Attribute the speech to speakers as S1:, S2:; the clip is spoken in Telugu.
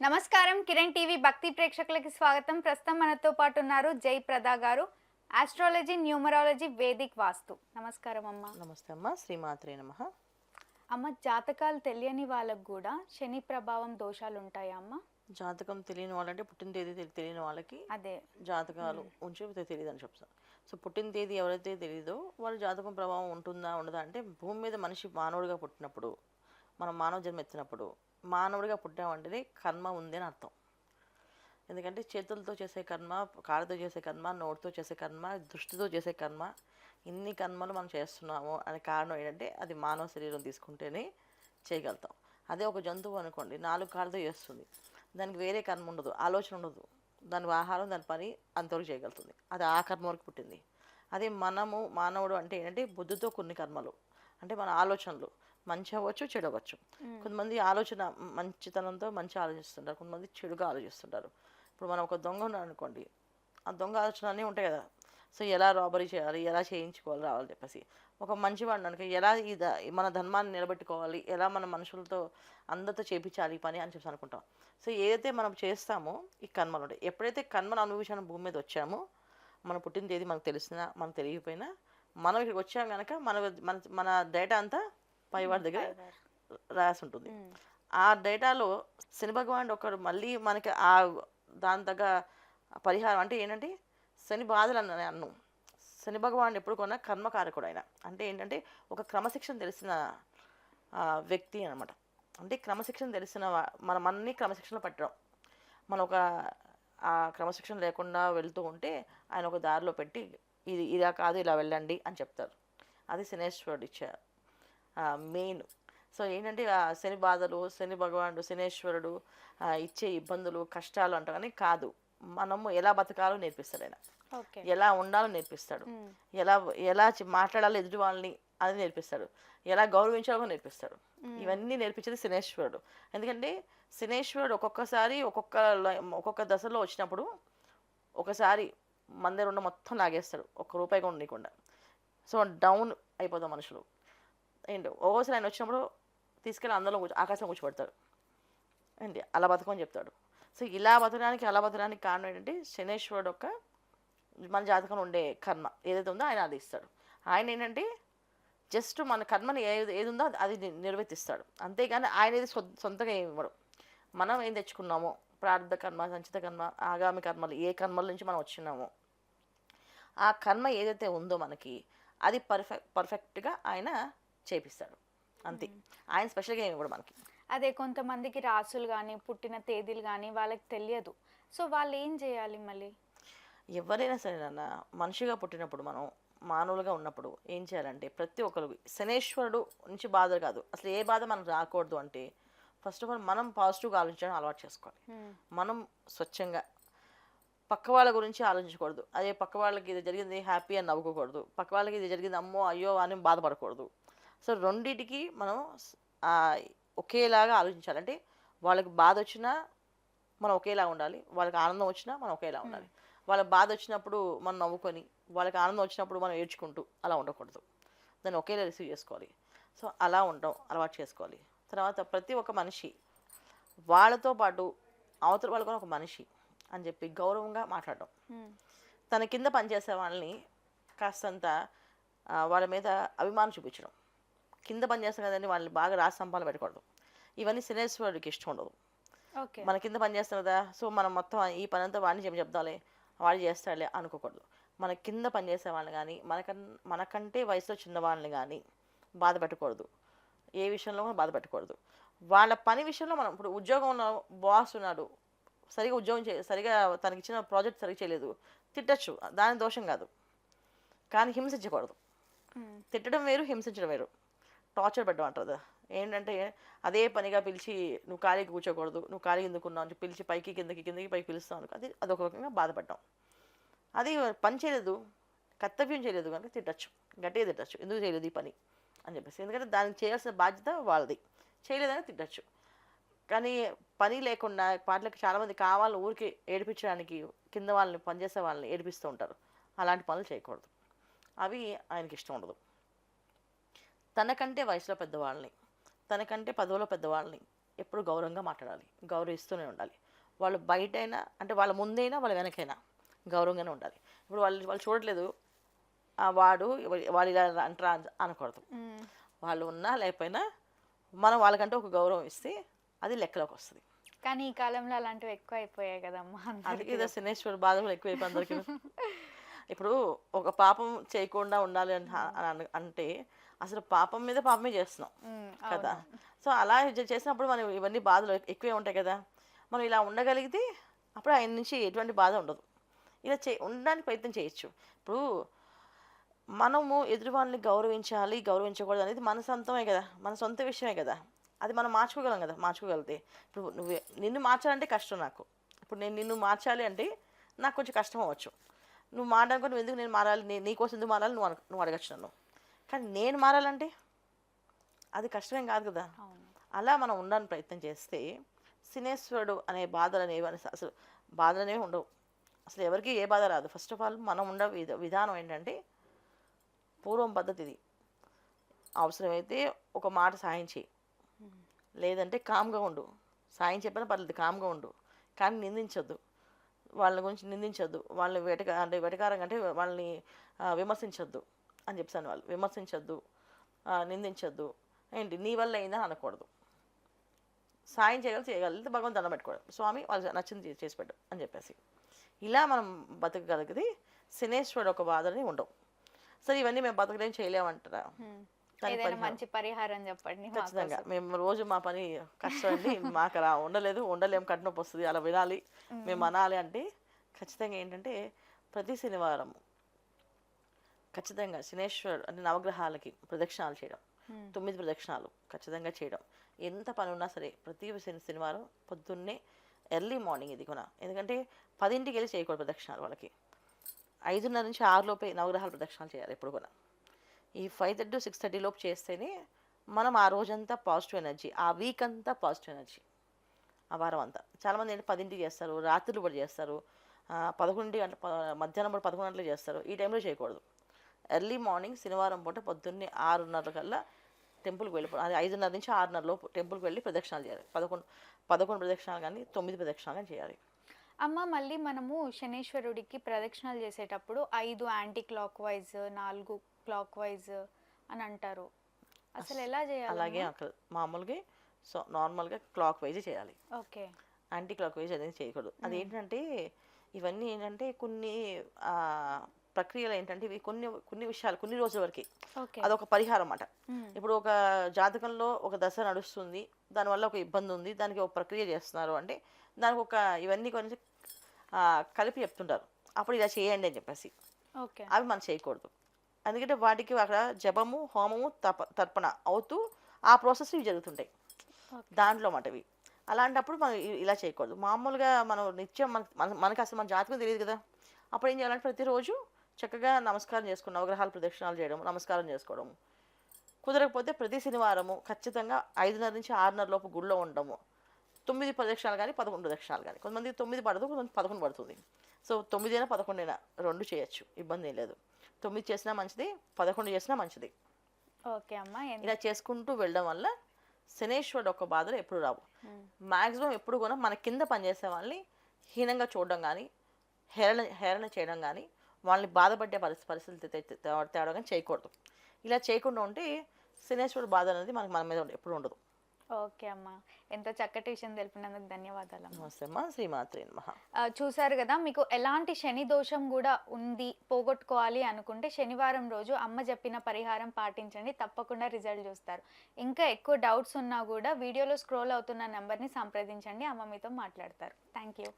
S1: నమస్కారం. కిరణ్ టీవీ భక్తి ప్రేక్షకులకి స్వాగతం. ప్రస్తుతం మనతో పాటు ఉన్నారు జై ప్రదా గారు ఆస్ట్రాలజీ న్యూమరాలజీ వేదిక్ వాస్తు. నమస్కారం అమ్మ.
S2: నమస్తే అమ్మ. శ్రీమాత్రే నమ.
S1: అమ్మ జాతకాలు తెలియని వాళ్ళకు కూడా శని ప్రభావం దోషాలు ఉంటాయా అమ్మ?
S2: జాతకం తెలియని వాళ్ళంటే పుట్టిన తేదీ తెలి- తెలియని వాళ్ళకి
S1: అదే.
S2: జాతకాలు ఉంచి తెలియదు అని చెప్తాను సో పుట్టిన తేదీ ఎవరైతే తెలియదో వాళ్ళ జాతకం ప్రభావం ఉంటుందా ఉండదా అంటే భూమి మీద మనిషి మానవుడిగా పుట్టినప్పుడు మనం మానవ జన్మ ఎత్తినప్పుడు మానవుడిగా పుట్టామంటేనే కర్మ ఉంది అని అర్థం. ఎందుకంటే చేతులతో చేసే కర్మ కాళ్ళతో చేసే కర్మ నోటితో చేసే కర్మ దృష్టితో చేసే కర్మ ఇన్ని కర్మలు మనం చేస్తున్నాము అనే కారణం ఏంటంటే అది మానవ శరీరం తీసుకుంటేనే చేయగలుగుతాం. అదే ఒక జంతువు అనుకోండి నాలుగు కాళ్ళతో చేస్తుంది. దానికి వేరే కర్మ ఉండదు ఆలోచన ఉండదు. దాని ఆహారం దాని పని అంతవరకు చేయగలుగుతుంది. అది ఆ కర్మ వరకు పుట్టింది. అదే మనము మానవుడు అంటే ఏంటంటే బుద్ధితో కొన్ని కర్మలు అంటే మన ఆలోచనలు. మంచి అవ్వచ్చు చెడు అవ్వచ్చు కొంతమంది ఆలోచన మంచితనంతో మంచి ఆలోచిస్తుంటారు. కొంతమంది చెడుగా ఆలోచిస్తుంటారు. ఇప్పుడు మనం ఒక దొంగ ఉన్నాడు అనుకోండి ఆ దొంగ ఆలోచన అన్నీ ఉంటాయి కదా. సో ఎలా రాబరీ చేయాలి ఎలా చేయించుకోవాలి రావాలి చెప్పేసి. ఒక మంచివాడు అనుకో ఎలా ఈ మన ధర్మాన్ని నిలబెట్టుకోవాలి ఎలా మన మనుషులతో అందరితో చేపించాలి ఈ పని అని చెప్పి అనుకుంటాం. సో ఏదైతే మనం చేస్తామో ఈ కర్మలు ఉంటాయి ఎప్పుడైతే కర్మను అనుభవించిన భూమి మీద వచ్చామో మన పుట్టిన తేదీ మనకు తెలిసినా మనకు తెలియకపోయినా మనం ఇక్కడికి వచ్చాం కనుక మన మన మన డేటా అంతా పైవాడి దగ్గర రాసి ఉంటుంది. ఆ డేటాలో శని భగవానుడు ఒకడు మళ్ళీ మనకి ఆ దాని తగ్గ పరిహారం అంటే ఏంటంటే శని బాధలు అన్న అన్నం. శని భగవానుడు ఎప్పుడు కొన్నా కర్మకారకుడు ఆయన అంటే ఏంటంటే ఒక క్రమశిక్షణ తెలిసిన వ్యక్తి అనమాట అంటే క్రమశిక్షణ తెలిసిన మనం అన్ని క్రమశిక్షణ పట్టడం. మనం ఒక ఆ క్రమశిక్షణ లేకుండా వెళ్తూ ఉంటే ఆయన ఒక దారిలో పెట్టి ఇది ఇలా కాదు ఇలా వెళ్ళండి అని చెప్తారు. అది శనేశ్వరుడు ఇచ్చే మెయిన్ సో ఏంటంటే శని బాధలు శని భగవానుడు శనేశ్వరుడు ఇచ్చే ఇబ్బందులు కష్టాలు అంట కానీ కాదు. మనము ఎలా బతకాలో నేర్పిస్తాడు ఆయన. ఎలా ఉండాలో నేర్పిస్తాడు. ఎలా ఎలా మాట్లాడాలో ఎదుటి వాళ్ళని అది నేర్పిస్తాడు. ఎలా గౌరవించాలో నేర్పిస్తాడు. ఇవన్నీ నేర్పించేది శనేశ్వరుడు. ఎందుకంటే శనేశ్వరుడు ఒక్కొక్కసారి ఒక్కొక్క ఒక్కొక్క దశలో వచ్చినప్పుడు ఒకసారి మన దగ్గర ఉన్న మొత్తం లాగేస్తాడు. ఒక్క రూపాయి కూడా ఉండకుండా సో డౌన్ అయిపోతాం మనుషులు. ఏంటి ఒక్కోసారి ఆయన వచ్చినప్పుడు తీసుకెళ్ళి అందులో కూర్చో ఆకాశం కూర్చోబెడతాడు. ఏంటి అలా బతకమని చెప్తాడు. సో ఇలా బతకడానికి అలా బతకడానికి కారణం ఏంటంటే శనేశ్వరుడు యొక్క మన జాతకంలో ఉండే కర్మ. ఏదైతే ఉందో ఆయన అది ఇస్తాడు. ఆయన ఏంటంటే జస్ట్ మన కర్మని ఏది ఏది ఉందో అది నిర్వర్తిస్తాడు. అంతేగాని ఆయన ఏది సొ- సొంతగా ఏమి ఇవ్వడు. మనం ఏం తెచ్చుకున్నామో ప్రార్థ కర్మ సంచిత కర్మ ఆగామి కర్మలు ఏ కర్మల నుంచి మనం వచ్చినామో ఆ కర్మ ఏదైతే ఉందో మనకి అది పర్ఫెక్ట్ పర్ఫెక్ట్గా ఆయన చేపిస్తాడు అంతే. ఆయన స్పెషల్గా ఏమి ఇవ్వడు మనకి.
S1: అదే కొంతమందికి రాసులు కానీ పుట్టిన తేదీలు కానీ వాళ్ళకి తెలియదు. సో వాళ్ళు ఏం చేయాలి మళ్ళీ?
S2: ఎవరైనా సరే నాన్న మనిషిగా పుట్టినప్పుడు మనం మానవులుగా ఉన్నప్పుడు ఏం చేయాలంటే ప్రతి ఒక్కరు శనేశ్వరుడు నుంచి బాధ కాదు. అసలు ఏ బాధ మనకు రాకూడదు అంటే ఫస్ట్ ఆఫ్ ఆల్ మనం పాజిటివ్గా ఆలోచించడం అలవాటు చేసుకోవాలి. మనం స్వచ్ఛంగా పక్క వాళ్ళ గురించి ఆలోచించకూడదు. అదే పక్క వాళ్ళకి ఇది జరిగింది హ్యాపీ అని నవ్వుకోకూడదు. పక్క వాళ్ళకి ఇది జరిగింది అమ్మో అయ్యో అని బాధపడకూడదు. సో రెండింటికి మనం ఒకేలాగా ఆలోచించాలి. అంటే వాళ్ళకి బాధ వచ్చినా మనం ఒకేలా ఉండాలి. వాళ్ళకి ఆనందం వచ్చినా మనం ఒకేలా ఉండాలి. వాళ్ళకి బాధ వచ్చినప్పుడు మనం నవ్వుకొని వాళ్ళకి ఆనందం వచ్చినప్పుడు మనం ఏడ్చుకుంటూ అలా ఉండకూడదు. దాన్ని ఒకేలా రిసీవ్ చేసుకోవాలి. సో అలా ఉండడం అలవాటు చేసుకోవాలి. తర్వాత ప్రతి ఒక్క మనిషి వాళ్ళతో పాటు అవతల వాళ్ళు కూడా ఒక మనిషి అని చెప్పి గౌరవంగా మాట్లాడడం. తన కింద పనిచేసే వాళ్ళని కాస్తంత వాళ్ళ మీద అభిమానం చూపించడం. కింద పనిచేస్తాం కదండి వాళ్ళని బాగా రాసి సంపాదన పెట్టకూడదు. ఇవన్నీ శనేశ్వరుడికి ఇష్టం ఉండదు. మన కింద పని చేస్తాం కదా సో మనం మొత్తం ఈ పని అంతా వాడిని చెప్పి చెప్దాలే వాడు చేస్తాడులే అనుకోకూడదు. మన కింద పనిచేసే వాళ్ళని కానీ మనకన్ మనకంటే వయసులో చిన్న వాళ్ళని కానీ బాధ పెట్టకూడదు. ఏ విషయంలో కూడా బాధ పెట్టకూడదు. వాళ్ళ పని విషయంలో మనం ఇప్పుడు ఉద్యోగం ఉన్న బాస్ ఉన్నాడు సరిగా ఉద్యోగం చే సరిగా తనకి ఇచ్చిన ప్రాజెక్ట్ సరిగా చేయలేదు తిట్టచ్చు దాని దోషం కాదు. కానీ హింసించకూడదు. తిట్టడం వేరు హింసించడం వేరు. టార్చర్ పెట్టడం కదా. ఏంటంటే అదే పనిగా పిలిచి నువ్వు ఖాళీకి కూర్చోకూడదు నువ్వు ఖాళీ ఎందుకున్నావు అని పిలిచి పైకి కిందకి కిందకి పైకి పిలుస్తావు అనుకో అది అదొక రకంగా బాధపడ్డాం. అది పని చేయలేదు కర్తవ్యం చేయలేదు కనుక తిట్టచ్చు గట్టిగా తిట్టచ్చు. ఎందుకు చేయలేదు ఈ పని అని చెప్పేసి. ఎందుకంటే దానికి చేయాల్సిన బాధ్యత వాళ్ళది. చేయలేదని తిట్టచ్చు. కానీ పని లేకుండా పాటలకు చాలామంది కావాలని ఊరికి ఏడిపించడానికి కింద వాళ్ళని పనిచేసే వాళ్ళని ఏడిపిస్తూ ఉంటారు. అలాంటి పనులు చేయకూడదు. అవి ఆయనకి ఇష్టం ఉండదు. తనకంటే వయసులో పెద్దవాళ్ళని తనకంటే పదవిలో పెద్దవాళ్ళని ఎప్పుడు గౌరవంగా మాట్లాడాలి. గౌరవిస్తూనే ఉండాలి. వాళ్ళు బయటైనా అంటే వాళ్ళ ముందైనా వాళ్ళ వెనకైనా గౌరవంగానే ఉండాలి. ఇప్పుడు వాళ్ళు వాళ్ళు చూడట్లేదు. వాడు వాళ్ళు ఇలా అంటారా అని అనకూడదు. వాళ్ళు ఉన్నా లేకపోయినా మనం వాళ్ళకంటే ఒక గౌరవం ఇస్తే అది లెక్కలోకి వస్తుంది.
S1: కానీ ఈ కాలంలో అలాంటివి ఎక్కువ అయిపోయాయి కదమ్మా.
S2: అందుకే ఇదో శనేశ్వర బాధ కూడా ఎక్కువైపోయి అందరికీ. ఇప్పుడు ఒక పాపం చేయకుండా ఉండాలి అన- అంటే అసలు పాపం మీద పాపమే చేస్తున్నాం. కదా. సో అలా చేసినప్పుడు మనం ఇవన్నీ బాధలు ఎక్- ఎక్కువే ఉంటాయి కదా? మనం ఇలా ఉండగలిగితే అప్పుడు ఆయన నుంచి ఎటువంటి బాధ ఉండదు. ఇలా చే ఉండడానికి ప్రయత్నం చేయొచ్చు. ఇప్పుడు మనము ఎదుటి వాళ్ళని గౌరవించాలి గౌరవించకూడదు అనేది మన సొంతమే కదా? మన సొంత విషయమే కదా? అది మనం మార్చుకోగలం కదా? మార్చుకోగలిగితే. ఇప్పుడు నువ్వు నిన్ను మార్చాలంటే కష్టం నాకు. ఇప్పుడు నేను నిన్ను మార్చాలి అంటే నాకు కొంచెం కష్టం అవ్వచ్చు. నువ్వు మాట్లాడుకో నువ్వు ఎందుకు నేను మారాలి? నీ నీకోసం ఎందుకు మారాలి? నువ్వు నువ్వు అడగచ్చు నన్ను. కానీ నేను మారాలంటే అది కష్టమేం కాదు కదా. అలా మనం ఉండడానికి ప్రయత్నం చేస్తే సినేశ్వరుడు అనే బాధలు అనేవి అసలు- అసలు బాధలు అనేవి ఉండవు. అసలు ఎవరికి ఏ బాధ రాదు. ఫస్ట్ ఆఫ్ ఆల్ మనం ఉండే విధ విధానం ఏంటంటే పూర్వం పద్ధతి ఇది అవసరమైతే ఒక మాట సాయం చేయి. లేదంటే కామ్గా ఉండు. సాయం చెప్పినా పర్లేదు కామ్గా ఉండు. కానీ నిందించొద్దు. వాళ్ళ గురించి నిందించొద్దు. వాళ్ళని వెటక అంటే వెటకారంగా అంటే వాళ్ళని విమర్శించొద్దు. అని చెప్తాను వాళ్ళు. విమర్శించొద్దు నిందించొద్దు. ఏంటి? నీ వల్ల అయిందని అనకూడదు. సాయం చేయగలి చేయగలిగితే భగవంతు దండం పెట్టుకోవడం స్వామి వాళ్ళకి నచ్చింది చేసి పెట్టు అని చెప్పేసి. ఇలా మనం బతకగలిగితే శనేశ్వరుడు ఒక బాధని ఉండవు. సరే ఇవన్నీ మేము బతకలేం చేయలేమంటారా.
S1: మంచి పరిహారం చెప్పండి
S2: ఖచ్చితంగా. మేము రోజు మా పని కష్టం అండి మాకు అలా ఉండలేదు. ఉండలేం కట్టినొప్పి వస్తుంది. అలా వినాలి. మేము అనాలి అంటే ఖచ్చితంగా ఏంటంటే ప్రతి శనివారం ఖచ్చితంగా శనేశ్వరుడు అంటే నవగ్రహాలకి ప్రదక్షిణాలు చేయడం.
S1: మ్మ్.
S2: తొమ్మిది ప్రదక్షిణాలు ఖచ్చితంగా చేయడం. ఎంత పని ఉన్నా సరే ప్రతి శని శనివారం పొద్దున్నే ఎర్లీ మార్నింగ్ ఇది కూడా. ఎందుకంటే పదింటికి వెళ్ళి చేయకూడదు ప్రదక్షిణాలు వాళ్ళకి. ఐదున్నర నుంచి ఆరు లోపే నవగ్రహాల ప్రదక్షిణాలు చేయాలి ఎప్పుడు కూడా. ఈ five thirty to six thirty లోపు చేస్తేనే మనం ఆ రోజంతా పాజిటివ్ ఎనర్జీ ఆ వీక్ అంతా పాజిటివ్ ఎనర్జీ ఆ వారం అంతా. చాలామంది ఏంటి పదింటికి చేస్తారు రాత్రులు కూడా చేస్తారు. పదకొండు గంటల మధ్యాహ్నం పూట పదకొండు గంటలకు చేస్తారు. ఈ టైంలో చేయకూడదు. ఎర్లీ మార్నింగ్ శనివారం పూట పొద్దున్నే ఆరున్నర కల్లా టెంపుల్కి వెళ్ళి అది ఐదున్నర నుంచి ఆరున్నర లోపు టెంపుల్కి వెళ్ళి ప్రదక్షిణాలు చేయాలి. పదకొండు పదకొండు ప్రదక్షిణాలు కానీ తొమ్మిది ప్రదక్షిణాలు కానీ చేయాలి.
S1: అమ్మ మళ్ళీ మనము శనేశ్వరుడికి ప్రదక్షిణాలు చేసేటప్పుడు ఐదు యాంటీ క్లాక్ వైజ్ నాలుగు క్లాక్ వైజ్ అని అంటారు. అసలు ఎలా చేయాలి
S2: అలాగే అక్కడ మామూలుగా సో నార్మల్గా క్లాక్ వైజ్ చేయాలి.
S1: ఓకే.
S2: యాంటీ క్లాక్ వైజ్ అనేది చేయకూడదు. అది ఏంటంటే ఇవన్నీ ఏంటంటే కొన్ని ప్రక్రియలు ఏంటంటే ఇవి కొన్ని కొన్ని విషయాలు కొన్ని రోజుల వరకు. అదొక పరిహారం అన్నమాట. ఇప్పుడు ఒక జాతకంలో ఒక దశ నడుస్తుంది దానివల్ల ఒక ఇబ్బంది ఉంది దానికి ఒక ప్రక్రియ చేస్తున్నారు అంటే దానికి ఒక ఇవన్నీ కొంచెం కలిపి చెప్తుంటారు. అప్పుడు ఇలా చేయండి అని చెప్పేసి.
S1: ఓకే.
S2: అవి మనం చేయకూడదు. ఎందుకంటే వాటికి అక్కడ జపము హోమము తప తర్పణ అవుతూ ఆ ప్రాసెస్ ఇవి జరుగుతుంటాయి. దాంట్లో మాట ఇవి. అలాంటప్పుడు మనం ఇలా చేయకూడదు. మామూలుగా మనం నిత్యం మన- మనకి అసలు మన జాతకం తెలియదు కదా. అప్పుడు ఏం చేయాలంటే ప్రతిరోజు చక్కగా నమస్కారం చేసుకుని నవగ్రహాలు ప్రదక్షిణాలు చేయడం నమస్కారం చేసుకోవడం కుదరకపోతే ప్రతి శనివారము ఖచ్చితంగా ఐదున్నర నుంచి ఆరున్నర లోపు గుడిలో ఉండడము. తొమ్మిది ప్రదక్షిణాలు కానీ పదకొండు ప్రదక్షిణాలు కానీ కొంతమంది తొమ్మిది పడదు కొంతమంది పదకొండు పడుతుంది. సో తొమ్మిదైనా పదకొండైనా రెండు చేయొచ్చు ఇబ్బంది ఏం లేదు. తొమ్మిది చేసినా మంచిది పదకొండు చేసినా మంచిది.
S1: ఓకే అమ్మ
S2: ఇలా చేసుకుంటూ వెళ్ళడం వల్ల శనేశ్వరుడు ఒక బాధలు ఎప్పుడు రావు.
S1: మ్మ్.
S2: మ్యాక్సిమం ఎప్పుడు కూడా మన కింద పనిచేసే వాళ్ళని హీనంగా చూడడం కానీ హేళన హేళన చేయడం కానీ వాళ్ళని బాధపడే పరిస్థితి పరిస్థితులు తె- తె- తేవ- తేవడం కానీ చేయకూడదు. ఇలా చేయకుండా ఉంటే శనేశ్వరుడు బాధ అనేది మనకి మన మీద ఎప్పుడు ఉండదు.
S1: ఓకే అమ్మ. ఎంతో చక్కటి విషయం తెలిపినందుకు ధన్యవాదాలు
S2: శ్రీమాత్రి
S1: చూశారు కదా మీకు ఎలాంటి శని దోషం కూడా ఉంది పోగొట్టుకోవాలి అనుకుంటే శనివారం రోజు అమ్మ చెప్పిన పరిహారం పాటించండి తప్పకుండా రిజల్ట్ చూస్తారు. ఇంకా ఎక్కువ డౌట్స్ ఉన్నా కూడా వీడియోలో స్క్రోల్ అవుతున్న నెంబర్ని సంప్రదించండి అమ్మ మీతో మాట్లాడతారు. Thank you.